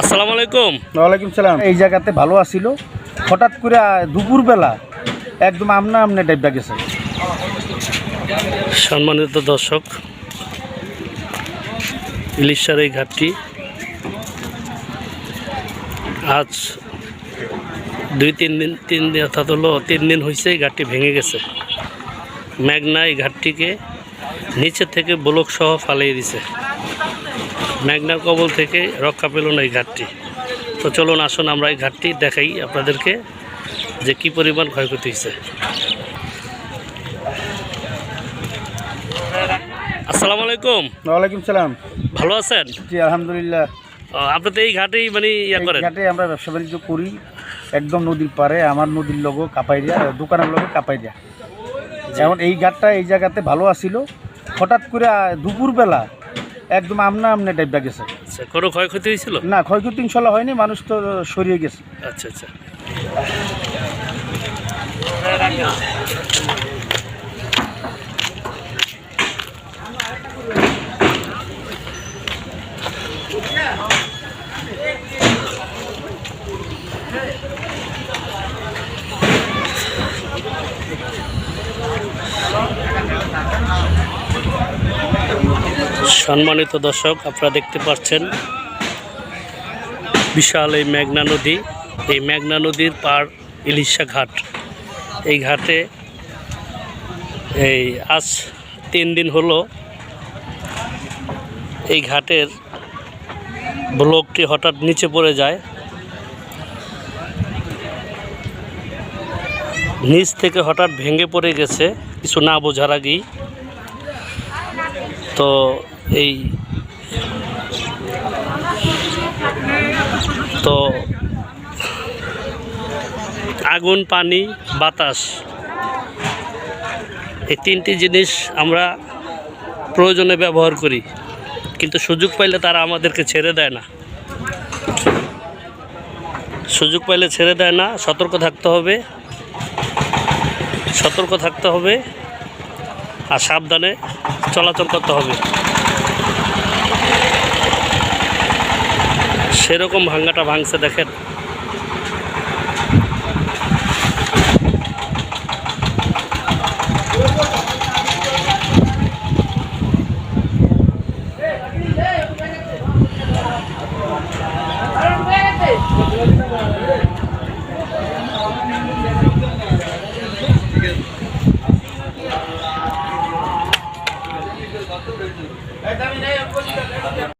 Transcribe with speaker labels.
Speaker 1: আসসালামু আলাইকুম।
Speaker 2: ওয়ালাইকুম সালাম। এই জায়গাতে ভালো আসিল হঠাৎ করে দুপুরবেলা একদম আমনা আমনে ডাইবা গেছে।
Speaker 1: সম্মানিত দর্শক ইলিশার এই ঘাটটি আজ দুই তিন দিন তিন দিন অর্থাৎ হলো তিন দিন হয়েছে এই ঘাটটি ভেঙে গেছে। মেঘনা এই ঘাটটিকে নিচে থেকে ব্লক সহ ফালিয়ে দিছে। মেঘনার কবল থেকে রক্ষা পেল না এই ঘাটটি। তো চলুন আসুন আমরা এই ঘাটটি দেখাই আপনাদেরকে যে কি পরিমাণ ক্ষয়ক্ষতি হয়েছে। আসসালামু আলাইকুম।
Speaker 2: ওয়ালাইকুম সালাম।
Speaker 1: ভালো আছেন?
Speaker 2: জি আলহামদুলিল্লাহ।
Speaker 1: আপনি তো এই ঘাটেই মানে ইয়া করেন?
Speaker 2: ঘাটে আমরা ব্যবসা বাণিজ্য করি একদম নদীর পারে আমার নদীর লোগো কাপাই দিয়া দোকানের লোগো কাপাই দিয়া যেমন এই ঘাটটা এই জায়গাতে ভালো আসিল হঠাৎ করে দুপুরবেলা একদম আমনা আমনে ডাইবা গেছে।
Speaker 1: আচ্ছা কোনো ক্ষয়ক্ষতি হয়েছিল?
Speaker 2: না ক্ষয়ক্ষতি ইনশাল্লাহ হয়নি মানুষ তো সরিয়ে গেছে।
Speaker 1: আচ্ছা আচ্ছা। সম্মানিত দর্শক, আপনারা দেখতে পাচ্ছেন বিশাল এই মেঘনা নদী। এই মেঘনা নদীর পার ইলিশা ঘাট। এই ঘাটে এই আজ তিন দিন হলো এই ঘাটের ব্লকটি হঠাৎ নিচে পড়ে যায়। নিচ থেকে হঠাৎ ভেঙে পড়ে গেছে, কিছু না বোঝার আগেই। তো এই, তো আগুন, পানি, বাতাস, এই তিনটি জিনিস আমরা প্রয়োজনে ব্যবহার করি, কিন্তু সুযোগ পাইলে তারা আমাদেরকে ছেড়ে দেয় না। সুযোগ পাইলে ছেড়ে দেয় না, সতর্ক থাকতে হবে, সতর্ক থাকতে হবে, আর সাবধানে চলাচল করতে হবে। সেরকম ভাঙ্গাটা ভাঙছে দেখেন Hey, Tommy, hey, I'm going to